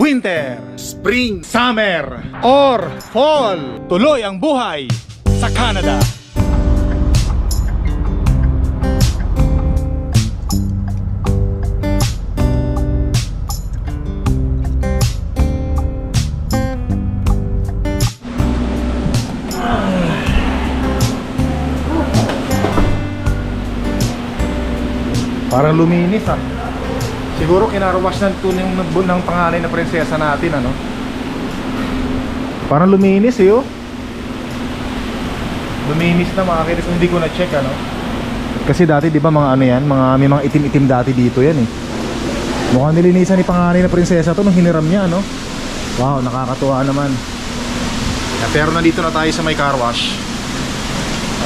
winter, spring, summer, or fall. Tuloy ang buhay sa Canada. Parang luminis ah. Siguro kinarwash ng tuning ng, ng panganay na prinsesa natin ano. Parang luminis eh oh. Luminis na mga kinis hindi ko na check ano. Kasi dati 'di ba mga ano yan, mga may mga itim-itim dati dito yan eh. Mukhang nilinisan ni panganay na prinsesa to nung hiniram niya ano. Wow, nakakatuwa naman. Pero nandito na tayo sa may car wash.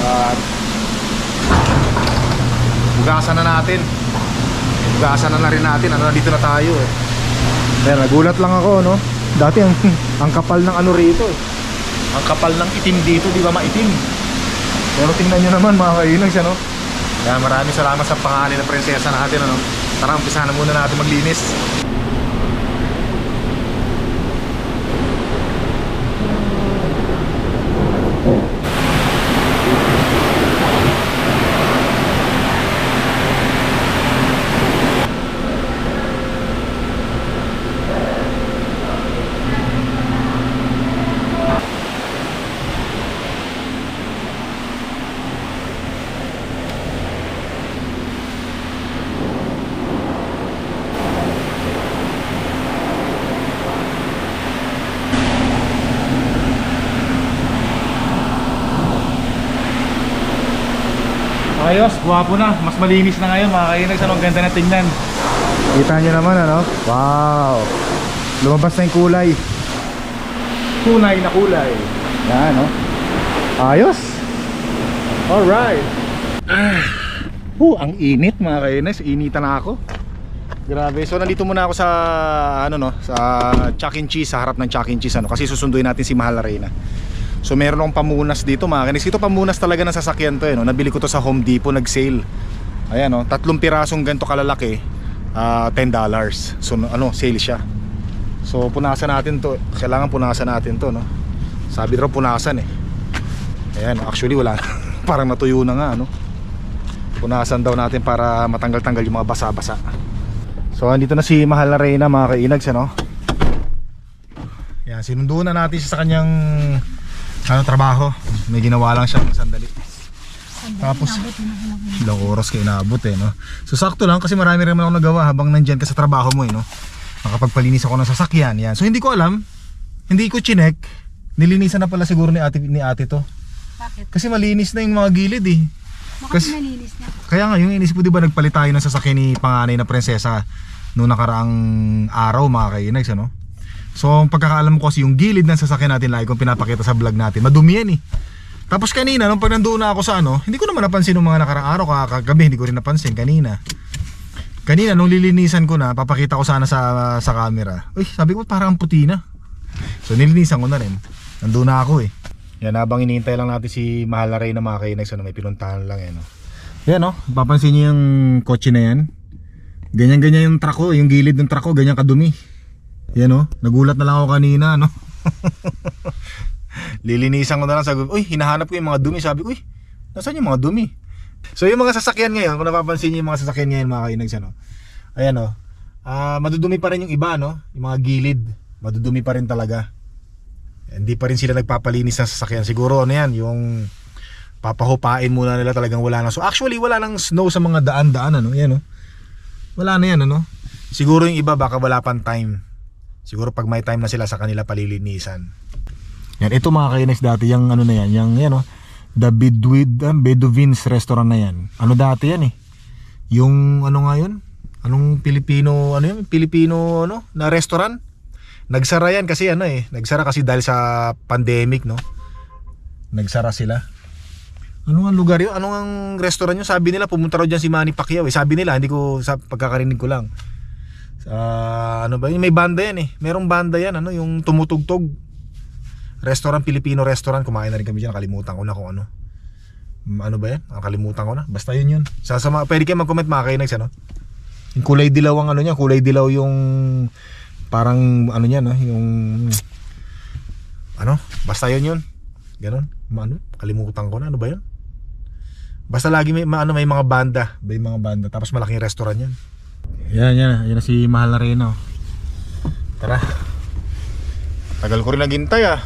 At Hugasan na natin. Hugasan na na rin natin. Ano, nandito na tayo eh. Kaya nagulat lang ako, no? Dati ang, ang kapal ng ano rito eh. Ang kapal ng itim dito, di ba maitim? Pero tingnan nyo naman mga kainags, ano? Kaya maraming salamat sa pangalan ng prinsesa natin, ano? Tara, umpisa na muna natin maglinis. Ayos, guwapo na. Mas malinis na ngayon mga kainags. Ano, ang ganda na tingnan. Kita nyo naman ano? Wow! Lumabas na yung kulay. Tunay na kulay. Yan, no? Ayos! Alright! Ah. Uh, ang init mga kainis. Initan na ako. Grabe. So nandito muna ako sa ano no, sa Chuck and Cheese, sa harap ng Chuck and Cheese ano kasi susunduin natin si Mahal na Reyna. So meron akong pamunas dito mga kanis. Ito pamunas talaga ng sasakyan to eh, no? Nabili ko to sa Home Depot, nag-sale. Ayan no, tatlong pirasong ganito kalalaki, ah, $10. So ano, sale siya. So punasan natin to. Kailangan punasan natin to no. Sabi daw punasan eh. Ayan, actually wala. Parang natuyo na nga no. Punasan daw natin para matanggal-tanggal yung mga basa-basa. So andito na si Mahal na Reyna mga kainags ano. Yan, sinundo na natin siya sa kanyang ano trabaho. May ginawa lang siya sandali. Tapos ilang oras kayo inaabot eh no. So sakto lang kasi marami rin ako nagawa habang nandiyan ka sa trabaho mo eh no. Nakapagpalinis ako ng sasakyan yan. So hindi ko alam, hindi ko chinek. Nilinisan na pala siguro ni ate ni ate to. Bakit? Kasi malinis na yung mga gilid eh. Bakit Kasi- nalinis na? Kaya nga, yung inisip ko di ba nagpalit tayo ng sasakyan ni panganay na prinsesa noong nakaraang araw mga kainags ano? So ang pagkakaalam ko kasi yung gilid ng sasakyan natin lagi kong pinapakita sa vlog natin, madumi yan eh. Tapos kanina, nung pag nandoon na ako sa ano, hindi ko naman napansin nung mga nakaraang araw, kagabi hindi ko rin napansin kanina. Kanina nung lilinisan ko na, papakita ko sana sa sa camera. Uy, sabi ko parang ang puti na. So nilinisan ko na rin. Nandun na ako eh. Yan habang iniintay lang natin si Mahal na Reyna mga kainags, ano, may pinuntahan lang yan. No? Yan oh, papansin niyo yung kotse na yan. Ganyan-ganyan yung truck ko, yung gilid ng truck ko, ganyan kadumi. Yan oh, nagulat na lang ako kanina, no? Lilinisan ko na lang, sabi, uy, hinahanap ko yung mga dumi. Sabi, uy, nasaan yung mga dumi? So yung mga sasakyan ngayon, kung napapansin niyo yung mga sasakyan ngayon, mga kainags, ano? Ayan oh, ah madudumi pa rin yung iba, no? Yung mga gilid, madudumi pa rin talaga. Hindi pa rin sila nagpapalinis ng sasakyan. Siguro ano yan, yung papahupain muna nila talagang wala na. So actually wala nang snow sa mga daan-daan ano, yan oh. Wala na yan ano. Siguro yung iba baka wala pang time. Siguro pag may time na sila sa kanila palilinisan. Yan, ito mga kainis dati, yung ano na yan, yung yan oh. The Bedouin, uh, Bedouins restaurant na yan. Ano dati yan eh. Yung ano nga yun? Anong Pilipino, ano yun? Pilipino ano, na restaurant? Nagsara yan kasi ano eh. Nagsara kasi dahil sa pandemic, no? Nagsara sila. Ano ang lugar yun? Ano ang restaurant yun? Sabi nila pumunta raw dyan si Manny Pacquiao. Eh. Sabi nila, hindi ko sa pagkakarinig ko lang. Sa ano ba yun? May banda yan eh. Merong banda yan, ano? Yung tumutugtog. Restaurant, Filipino restaurant. Kumain na rin kami dyan. Nakalimutan ko na kung ano. Mm, Ano ba yan? Nakalimutan ko na. Basta yun yun. Sa, sa mga, pwede kayo mag-comment mga kainags, ano? Yung kulay dilaw ang ano niya. Kulay dilaw yung parang ano niya no, yung ano, basta yun yun. Ganon. Ano? Kalimutan ko na. Ano ba yun? Basta lagi may, ma- ano, may mga banda. May mga banda. Tapos malaking restaurant yan. Yan, yan. Yan na si Mahal na Reno. Tara. Tagal ko rin naghintay ah.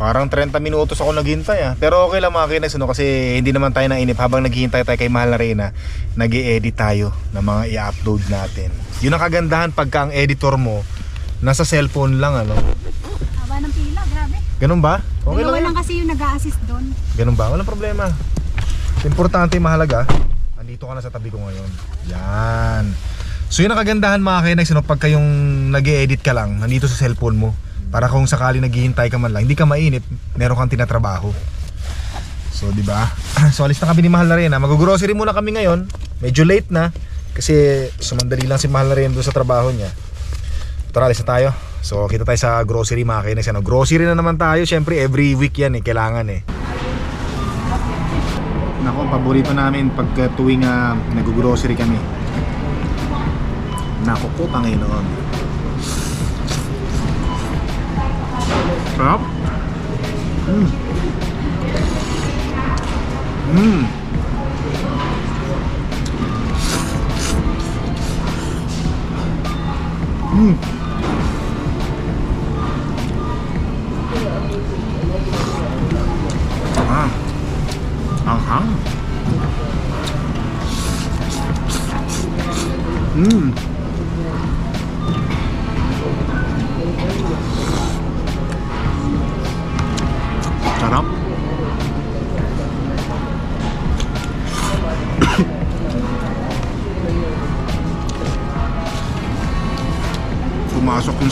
Parang 30 minutos ako naghintay ah. Pero okay lang mga kinex no? kasi hindi naman tayo nainip habang naghihintay tayo kay Mahal na Reyna. nag edit tayo ng mga i-upload natin. Yun ang kagandahan pagka ang editor mo nasa cellphone lang ano. Haba ng pila, grabe. Ganun ba? Okay lang Dalawa lang kasi yung nag-a-assist doon. Ganun ba? Walang problema. Importante, mahalaga. Andito ka na sa tabi ko ngayon. Yan. So yun ang kagandahan mga kinex, no? pagka yung nag edit ka lang, nandito sa cellphone mo. Para kung sakali naghihintay ka man lang, hindi ka mainip, meron kang tinatrabaho. So, di ba? so, alis na kami ni Mahal na rin. Mag-grocery muna kami ngayon. Medyo late na. Kasi sumandali lang si Mahal na rin doon sa trabaho niya. Tara, alis na tayo. So, kita tayo sa grocery mga kinex. Ano? Grocery na naman tayo. Siyempre, every week yan eh. Kailangan eh. Nako, paborito namin pag tuwing uh, nag-grocery kami. Nako po, Panginoon. Sarap. Mm. Mm. Mm.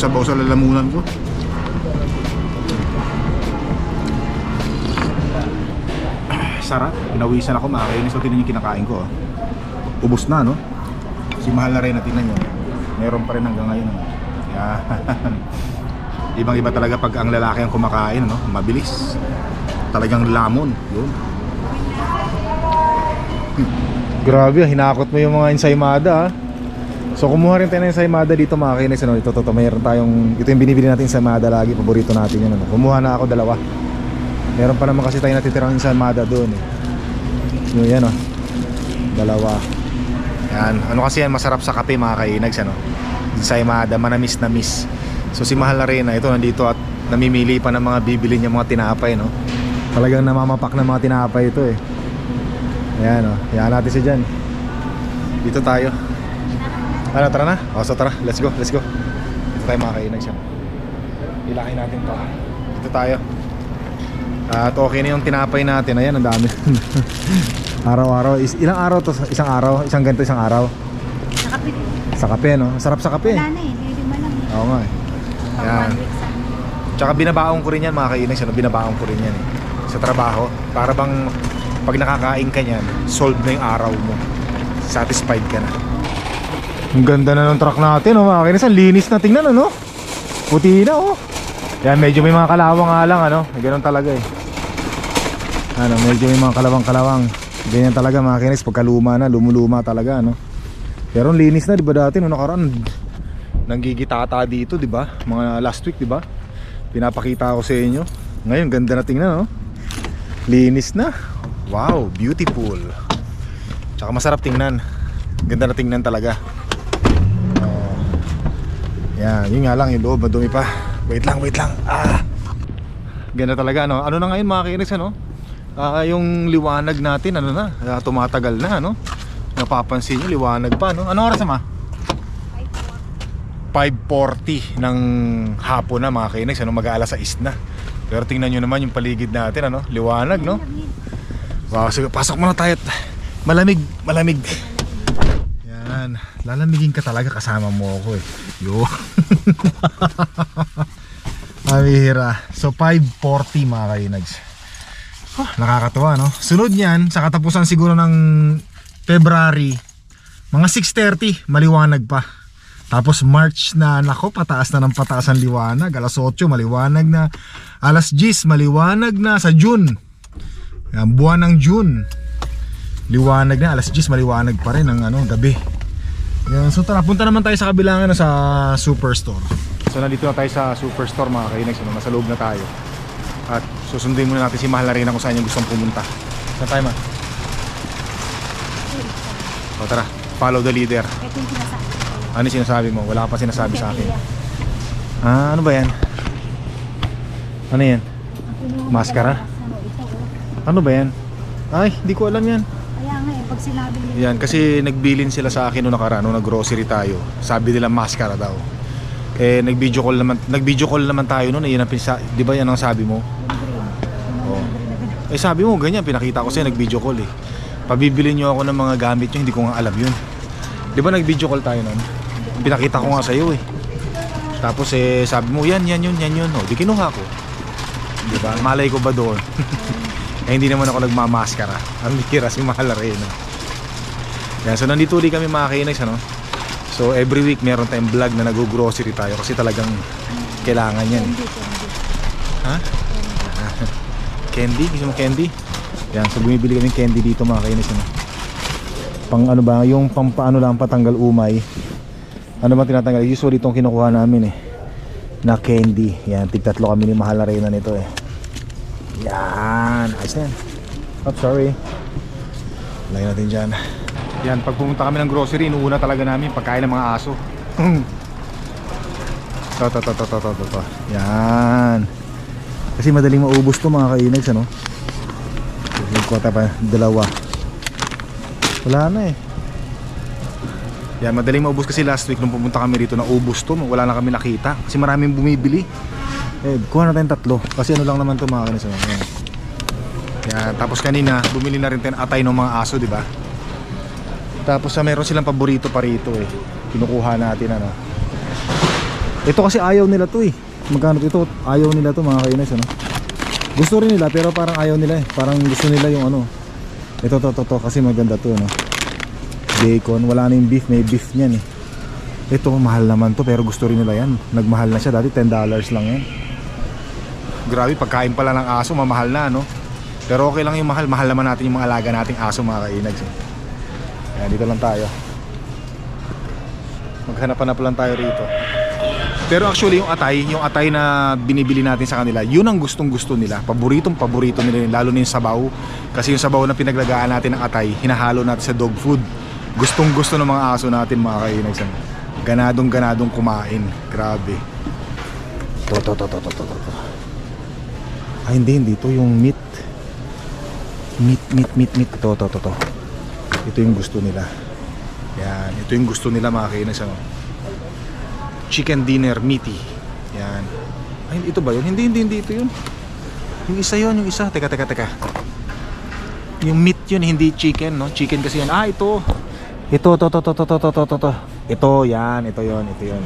Yung sabaw sa lalamunan ko. Sarap. Pinawisan ako makakainis. So, tinan yung kinakain ko. oh. Ubus na, no? Si Mahal na rin na tingnan nyo. Meron pa rin hanggang ngayon. Ano? Yan. Ibang iba talaga pag ang lalaki ang kumakain, no? Mabilis. Talagang lamon. Yun. Grabe, hinakot mo yung mga ensaymada, ah. So kumuha rin tayo ng ensaymada dito mga kinex ano, ito, ito, mayroon tayong ito yung binibili natin ensaymada lagi, paborito natin yun ano. Kumuha na ako dalawa. Meron pa naman kasi tayo natitirang ensaymada doon eh. Yung yan oh. Dalawa. Yan, ano kasi yan masarap sa kape mga kainags ano. Ensaymada, manamis na miss. So si Mahal na rin ito nandito at namimili pa ng mga bibili niya mga tinapay no. Talagang namamapak ng mga tinapay ito eh. Ayan oh, yan natin si Jan. Dito tayo. Ano, tara na? O, so tara, let's go, let's go. Dito tayo mga kainag siya. Ilaki natin to. Dito tayo. At okay na yung tinapay natin. Ayan, ang dami. Araw-araw. Is, ilang araw to? Isang araw? Isang ganito isang araw? Nakapit. Sa kape, no? Sarap sa kape. Wala na eh, hindi mo lang eh. Oo nga eh. Pang Yan. one week sa Tsaka binabaong ko rin yan mga kainag siya. no? Binabaong ko rin yan eh. Sa trabaho. Para bang pag nakakain ka niyan, solve na yung araw mo. Satisfied ka na. Ang ganda na ng truck natin, oh, mga kinis. Ang linis na tingnan, ano? Puti na, oh. Yan, medyo may mga kalawang nga lang, ano? Ganun talaga, eh. Ano, medyo may mga kalawang-kalawang. Ganyan talaga, mga kinis. Pagka luma na, lumuluma talaga, ano? Pero linis na, di ba dati, no nakaraan? Nanggigitata dito, di ba? Mga last week, di ba? Pinapakita ko sa inyo. Ngayon, ganda na tingnan, no? Linis na. Wow, beautiful. Tsaka masarap tingnan. Ganda na tingnan talaga. Yan, yun nga lang yung loob, madumi pa. Wait lang, wait lang. Ah. Ganda talaga, no? Ano na ngayon mga kinis, ano? Ah, yung liwanag natin, ano na, ah, tumatagal na, no? Napapansin nyo, liwanag pa, no? Anong oras na, ma? 5.40 ng hapon na mga kinis, ano? Mag-aalas 6 na. Pero tingnan nyo naman yung paligid natin, ano? Liwanag, no? Wow, sige, pasok muna tayo. Malamig, malamig. Yan, lalamigin ka talaga kasama mo ako eh. Yo. Amihira. So 5.40 mga kainags. Oh, nakakatuwa no. Sunod niyan, sa katapusan siguro ng February, mga 6.30, maliwanag pa. Tapos March na, nako, pataas na ng pataas ang liwanag. Alas 8, maliwanag na. Alas 10, maliwanag na. Sa June, yan, buwan ng June. Liwanag na, alas 10 maliwanag pa rin ang ano, gabi. Yan, so tara, punta naman tayo sa kabilangan na sa Superstore. So nandito na tayo sa superstore mga kainags. Ano, nasa loob na tayo. At susunduin muna natin si Mahal na rin kung saan yung gustong pumunta. Saan tayo ma? O tara, follow the leader. Ito yung sinasabi. Ano yung sinasabi mo? Wala ka pa sinasabi sa akin. Ah, ano ba yan? Ano yan? Maskara? oh. Ano ba yan? Ay, hindi ko alam yan. Pag sinabi nila. Yan, kasi nagbilin sila sa akin noong nakaraan, nung nag-grocery tayo. Sabi nila maskara daw. Eh, nag-video call naman, nag-video call naman tayo noon. Eh, yun ang pinsa, di ba yan ang sabi mo? Ganun. Eh, sabi mo, ganyan, pinakita ko sa'yo, nag-video call eh. Pabibili nyo ako ng mga gamit nyo, hindi ko nga alam yun. Di ba nag-video call tayo noon? Pinakita ko nga sa'yo eh. Tapos eh, sabi mo, yan, yan yun, yan yun. O, di kinuha ko. Di ba? Malay ko ba doon? eh, hindi naman ako nagmamaskara. Ang bihira si Mahal. No? Yan, so nandito ulit kami mga kainex, ano? So every week meron tayong vlog na nag-grocery tayo kasi talagang kailangan yan. Candy, candy. Ha? Candy? Gusto mo candy? Yan, so bumibili kami candy dito mga kainis. Ano? Pang ano ba, yung pang paano lang patanggal umay. Ano ba tinatanggal? Usually itong kinukuha namin eh. Na candy. Yan, tigtatlo kami ni Mahal Arena nito eh. Yan, ayos na yan. Oh, sorry. Lagyan natin dyan. Yan, pag pumunta kami ng grocery, inuuna talaga namin pagkain ng mga aso. to, to, to, to, to, to, to, to. Yan. Kasi madaling maubos to mga kainags ano. Nagkota pa dalawa. Wala na eh. Yan, madaling maubos kasi last week nung pumunta kami rito naubos to, wala na kami nakita kasi maraming bumibili. Eh, kuha na tayong tatlo kasi ano lang naman to mga kainags ano. Tapos kanina bumili na rin tayo ng atay ng mga aso, di ba? Tapos sa meron silang paborito pa rito eh. Kinukuha natin ano. Ito kasi ayaw nila to eh. Magkano to? ito? Ayaw nila to mga kainis ano. Gusto rin nila pero parang ayaw nila eh. Parang gusto nila yung ano. Ito to to to kasi maganda to no. Bacon, wala na yung beef, may beef niyan eh. Ito mahal naman to pero gusto rin nila yan. Nagmahal na siya dati 10 dollars lang yan. Grabe pagkain pala ng aso mamahal na no. Pero okay lang yung mahal, mahal naman natin yung mga alaga nating aso mga kainags. Eh. Dito lang tayo. Maghanap-hanap lang tayo rito. Pero actually yung atay, yung atay na binibili natin sa kanila, yun ang gustong gusto nila. Paboritong paborito nila lalo na yung sabaw. Kasi yung sabaw na pinaglagaan natin ng atay, hinahalo natin sa dog food. Gustong gusto ng mga aso natin mga kainagsan. Ganadong ganadong kumain. Grabe. To to to to to to to. Ay hindi, hindi. Ito yung meat. Meat, meat, meat, meat. Ito, ito, ito, ito. Ito yung gusto nila. Yan. Ito yung gusto nila mga kainagsan. Chicken dinner meaty. Yan. Ay, ito ba yun? Hindi, hindi, hindi. Ito yun. Yung isa yun, yung isa. Teka, teka, teka. Yung meat yun, hindi chicken, no? Chicken kasi yan. Ah, ito. Ito, to, to, to, to, to, to, to, to, to. Ito, yan. Ito yun, ito yun.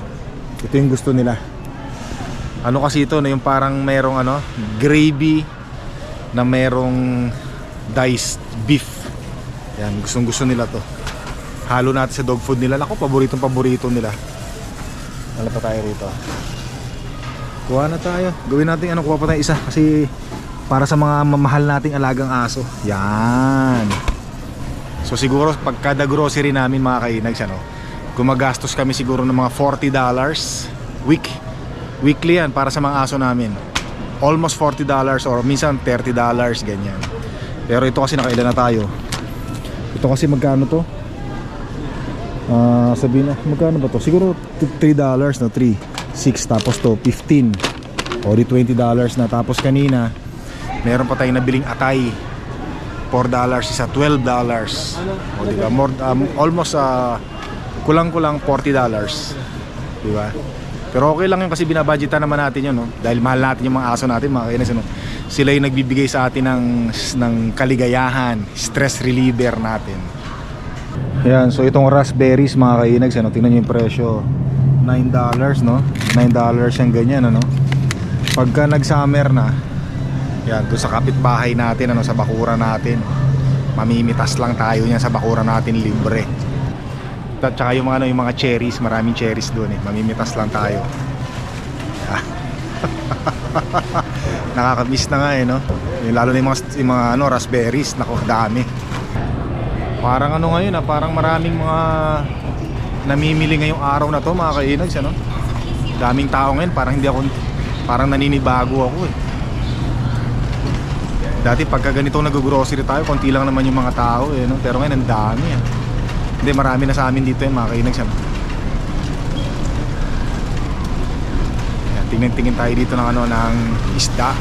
Ito yung gusto nila. Ano kasi ito, no? Yung parang merong, ano, gravy na merong diced beef. Yan, gustong gusto nila to. Halo natin sa dog food nila. Ako, paboritong paborito nila. Wala pa tayo rito. Kuha na tayo. Gawin natin ano, kuha pa tayo isa kasi para sa mga mamahal nating alagang aso. Yan. So siguro pag kada grocery namin mga kainags ano, gumagastos kami siguro ng mga 40 dollars week. Weekly yan para sa mga aso namin. Almost 40 dollars or minsan 30 dollars ganyan. Pero ito kasi nakailan na tayo. Ito kasi magkano to? Ah, sabihin na, magkano ba to? Siguro 3 dollars no, 3, 6 tapos to 15. O di 20 dollars na tapos kanina meron pa tayong nabiling atay. 4 dollars isa 12 dollars. O di? More um, almost uh, kulang-kulang 40 dollars. Di ba? Pero okay lang yun kasi binabudgetan naman natin yun, no? Dahil mahal natin yung mga aso natin, mga kainis, ano? Sila yung nagbibigay sa atin ng, ng kaligayahan, stress reliever natin. Yan, so itong raspberries mga kainags, ano, tingnan nyo yung presyo. $9 no? $9 yung ganyan, ano? Pagka nag-summer na, yan, doon sa kapitbahay natin, ano, sa bakura natin, mamimitas lang tayo niyan sa bakura natin libre. At saka yung mga, ano, yung mga cherries, maraming cherries doon eh, mamimitas lang tayo. Nakakamiss na nga eh, no? Yung, lalo na yung mga, yung mga ano, raspberries, nako, dami. Parang ano ngayon ah, parang maraming mga namimili ngayong araw na to mga kainags ano? Daming tao ngayon, parang hindi ako parang naninibago ako eh. Dati pagka ganito nag-grocery tayo, konti lang naman yung mga tao eh, no? Pero ngayon ang dami ah. Hindi, marami na sa amin dito yung mga kainag siya. Ayan, tingin-tingin tayo dito ng ano, ng isda.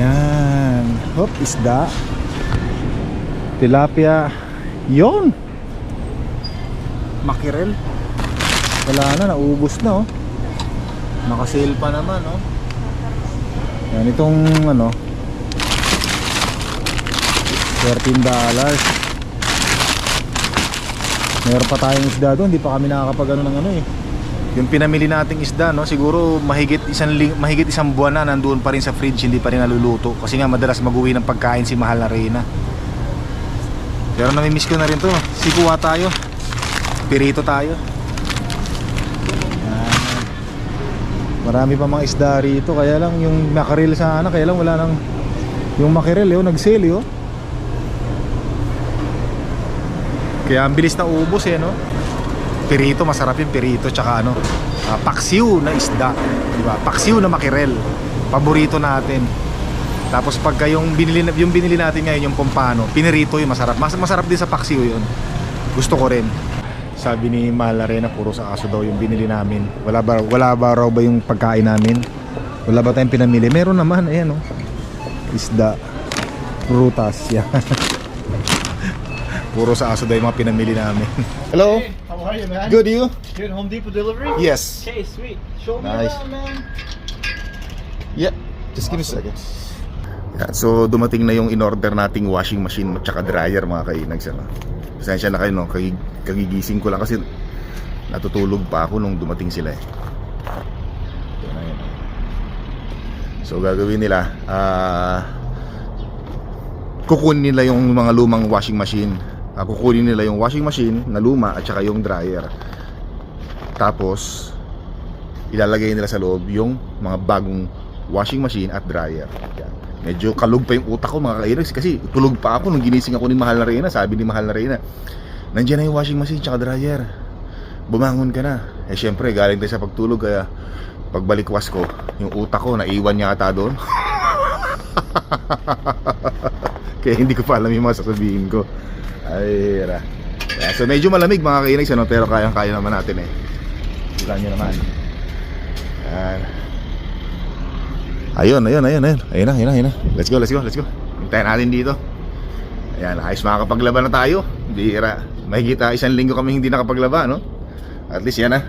Yan. Hop, isda. Tilapia. Yon. Makirel. Wala na, naubos na oh. Nakasale pa naman oh. Yan itong ano 13 dollars. Meron pa tayong isda doon, hindi pa kami nakakapag ano ng ano eh. Yung pinamili nating isda no, siguro mahigit isang ling- mahigit isang buwan na nandoon pa rin sa fridge, hindi pa rin naluluto kasi nga madalas mag-uwi ng pagkain si mahal na Reyna. Pero nami-miss ko na rin to. Sikuha tayo. Pirito tayo. Yan. Marami pa mga isda rito kaya lang yung makarel sana kaya lang wala nang yung makarel yun nag-sale yun. Kaya ang bilis na ubos eh no. Pirito masarap yung pirito tsaka ano ah, paksiw na isda, di ba? Paksiw na makirel. Paborito natin. Tapos pagka yung binili yung binili natin ngayon yung pompano, pinirito yung masarap. Mas masarap din sa paksiw yun. Gusto ko rin. Sabi ni Mahal Arena puro sa aso daw yung binili namin. Wala ba wala ba raw ba yung pagkain namin? Wala ba tayong pinamili? Meron naman, ayan oh. Isda, prutas, yan. puro sa aso daw yung mga pinamili namin. Hello. Hey, how are you, man? Good you? Good Home Depot delivery? Yes. Okay, sweet. Show me Nice. around, man. Yeah. Just give me a second. Yan, so dumating na yung in-order nating washing machine at saka dryer mga kainags ano. Pasensya na kayo no, Kagi- kagigising ko lang kasi natutulog pa ako nung dumating sila eh. Ito na yun. So gagawin nila, ah kukunin nila yung mga lumang washing machine. Ah, kukunin nila yung washing machine na luma at saka yung dryer. Tapos ilalagay nila sa loob yung mga bagong washing machine at dryer. Yan. Medyo kalug pa yung utak ko mga kainags kasi tulog pa ako nung ginising ako ni Mahal na Reyna. Sabi ni Mahal na Reyna, nandiyan na yung washing machine tsaka dryer. Bumangon ka na. Eh syempre, galing tayo sa pagtulog kaya pagbalikwas ko, yung utak ko naiwan niya ata doon. kaya hindi ko pa alam yung mga sasabihin ko. Ay, hira. So medyo malamig mga kainags ano, pero kayang-kaya naman natin eh. Sila nyo naman. Yan. Ayun, ayun, ayun, ayun. Ayun na, ayun na, ayun na. Let's go, let's go, let's go. Hintayin natin dito. Ayan, ayos makakapaglaban na tayo. Bira. Mahigit ah, isang linggo kami hindi nakapaglaba, no? At least yan na.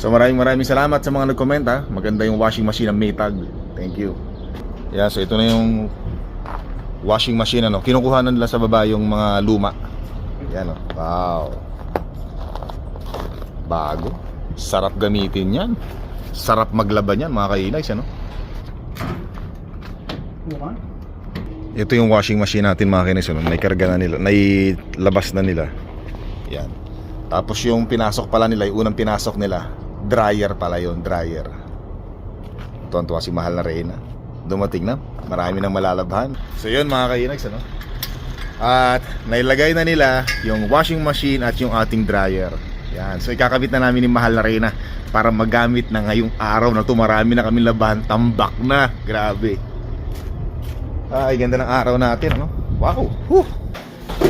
So maraming maraming salamat sa mga nag-comment ha. Maganda yung washing machine ng Maytag. Thank you. Yeah, so ito na yung washing machine ano. Kinukuha nila sa baba yung mga luma. Yan oh. Wow. Bago. Sarap gamitin yan. Sarap maglaban yan mga kainags ano. Ito yung washing machine natin mga kinis. Ano? Naikarga na nila. Nailabas na nila. Yan. Tapos yung pinasok pala nila, yung unang pinasok nila, dryer pala yon dryer. Tuwan-tuwa si Mahal na Reyna. Dumating na. Marami nang malalabhan. So yun mga kainags, ano? At nailagay na nila yung washing machine at yung ating dryer. Yan. So ikakabit na namin ni Mahal na Reyna para magamit na ngayong araw na to. Marami na kami labahan. Tambak na. Grabe. Ay, ganda ng araw natin, ano? Wow! Whew!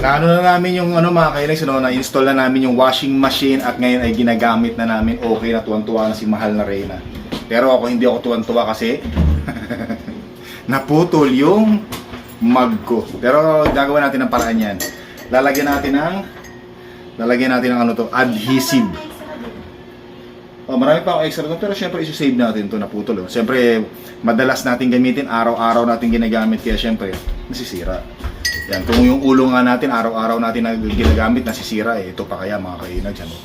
Naano na namin yung ano mga kainex, ano, na-install na namin yung washing machine at ngayon ay ginagamit na namin. Okay na tuwan-tuwa na si Mahal na Reyna. Pero ako hindi ako tuwan-tuwa kasi naputol yung mug ko. Pero gagawin natin ng paraan yan. Lalagyan natin ng lalagyan natin ng ano to, adhesive. Oh, marami pa ako extra doon, pero syempre isi-save natin to naputol. Oh. Syempre, madalas natin gamitin, araw-araw natin ginagamit, kaya syempre, nasisira. Yan, kung yung ulo nga natin, araw-araw natin na ginagamit, nasisira eh. Ito pa kaya mga kainag, ano?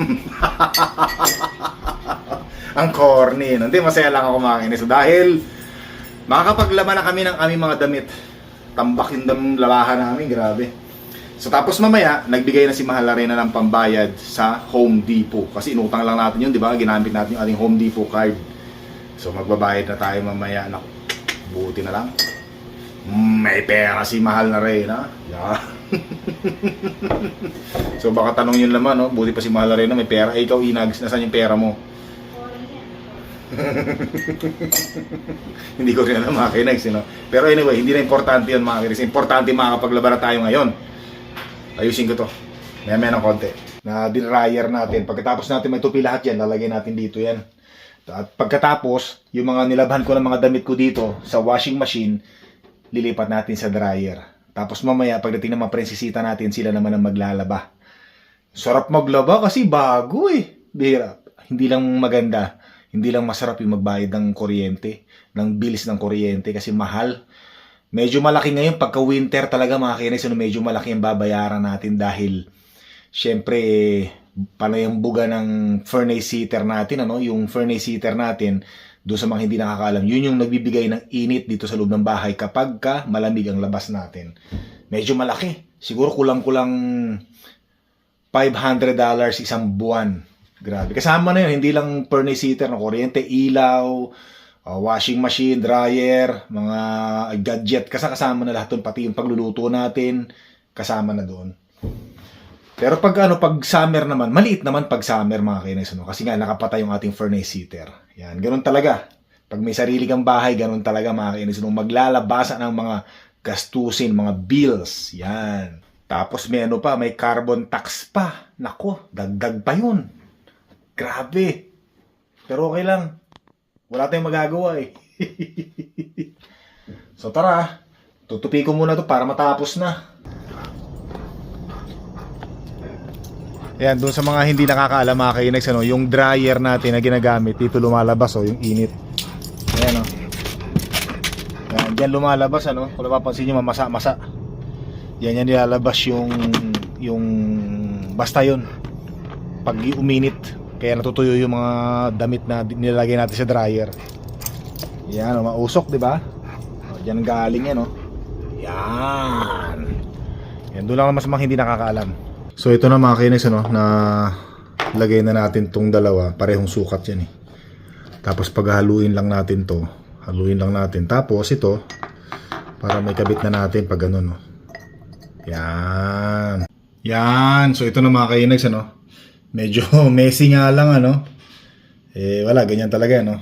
Ang corny. Hindi, masaya lang ako mga kainis. Dahil, makakapaglaban na kami ng aming mga damit. Tambak yung dam labahan namin, grabe. So tapos mamaya, nagbigay na si Mahal Arena ng pambayad sa Home Depot. Kasi inutang lang natin yun, di ba? Ginamit natin yung ating Home Depot card. So magbabayad na tayo mamaya. Naku, buti na lang. May pera si Mahal na Reyna. Yeah. so baka tanong yun naman, no? Buti pa si Mahal na Reyna, may pera. Eh, ikaw, Inags, nasaan yung pera mo? hindi ko rin alam mga kinags, you know? Pero anyway, hindi na importante yun mga kinags. Importante makakapaglaban na tayo ngayon. Ayusin ko to. Maya maya ng konti. Na dryer natin. Pagkatapos natin may tupi lahat yan, lalagay natin dito yan. At pagkatapos, yung mga nilabhan ko ng mga damit ko dito sa washing machine, lilipat natin sa dryer. Tapos mamaya, pagdating ng mga prinsesita natin, sila naman ang maglalaba. Sarap maglaba kasi bago eh. Bihira. Hindi lang maganda. Hindi lang masarap yung magbayad ng kuryente. Ng bills ng kuryente kasi mahal. Medyo malaki ngayon pagka winter talaga mga kinis. Ano, medyo malaki ang babayaran natin dahil syempre eh, panay ang buga ng furnace heater natin. Ano? Yung furnace heater natin doon sa mga hindi nakakaalam, yun yung nagbibigay ng init dito sa loob ng bahay kapag ka malamig ang labas natin. Medyo malaki. Siguro kulang-kulang $500 isang buwan. Grabe. Kasama na yun, hindi lang furnace heater, no, kuryente, ilaw, uh, washing machine, dryer, mga gadget, kasi kasama na lahat doon, pati yung pagluluto natin, kasama na doon. Pero pag ano, pag summer naman, maliit naman pag summer mga kinis, ano? kasi nga nakapatay yung ating furnace heater. Yan, ganun talaga. Pag may sarili kang bahay, ganun talaga mga kinis, ano? maglalabasa ng mga gastusin, mga bills. Yan. Tapos may ano pa, may carbon tax pa. Nako, dagdag pa yun. Grabe. Pero okay lang. Wala tayong magagawa eh. so tara, tutupi ko muna to para matapos na. Ayan, doon sa mga hindi nakakaalam mga kainags, ano, yung dryer natin na ginagamit, dito lumalabas, oh, yung init. Ayan, oh. Ayan, dyan lumalabas, ano, kung napapansin nyo, mamasa-masa. Yan yan nilalabas yung, yung, basta yun. Pag uminit, kaya natutuyo yung mga damit na nilalagay natin sa dryer. Yan, oh, mausok, di ba? Oh, dyan galing yan, oh. Yan. Yan, doon lang mas mga hindi nakakaalam. So ito na mga kinis ano, na lagay na natin tong dalawa, parehong sukat yan eh. Tapos paghaluin lang natin to, haluin lang natin. Tapos ito, para may kabit na natin pag ganun. No? Yan. Yan. So ito na mga kainags ano. Medyo messy nga lang ano. Eh wala, ganyan talaga no.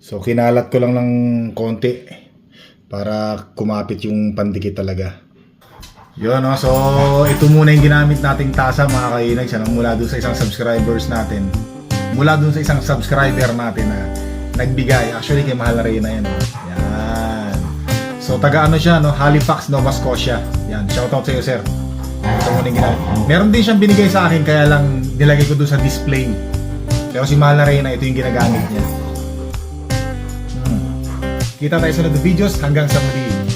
So kinalat ko lang ng konti para kumapit yung pandikit talaga. Yun, no? so ito muna yung ginamit nating tasa mga kainag siya mula dun sa isang subscribers natin. Mula dun sa isang subscriber natin na nagbigay. Actually, kay Mahal na Reyna yan. no? Yan. So, taga ano siya, no? Halifax, Nova Scotia. Yan, shoutout sa iyo, sir. Ito yung ginamit. Meron din siyang binigay sa akin, kaya lang nilagay ko dun sa display. Pero si Mahal na Reyna, ito yung ginagamit niya. Hmm. Kita tayo sa na videos. Hanggang sa muli.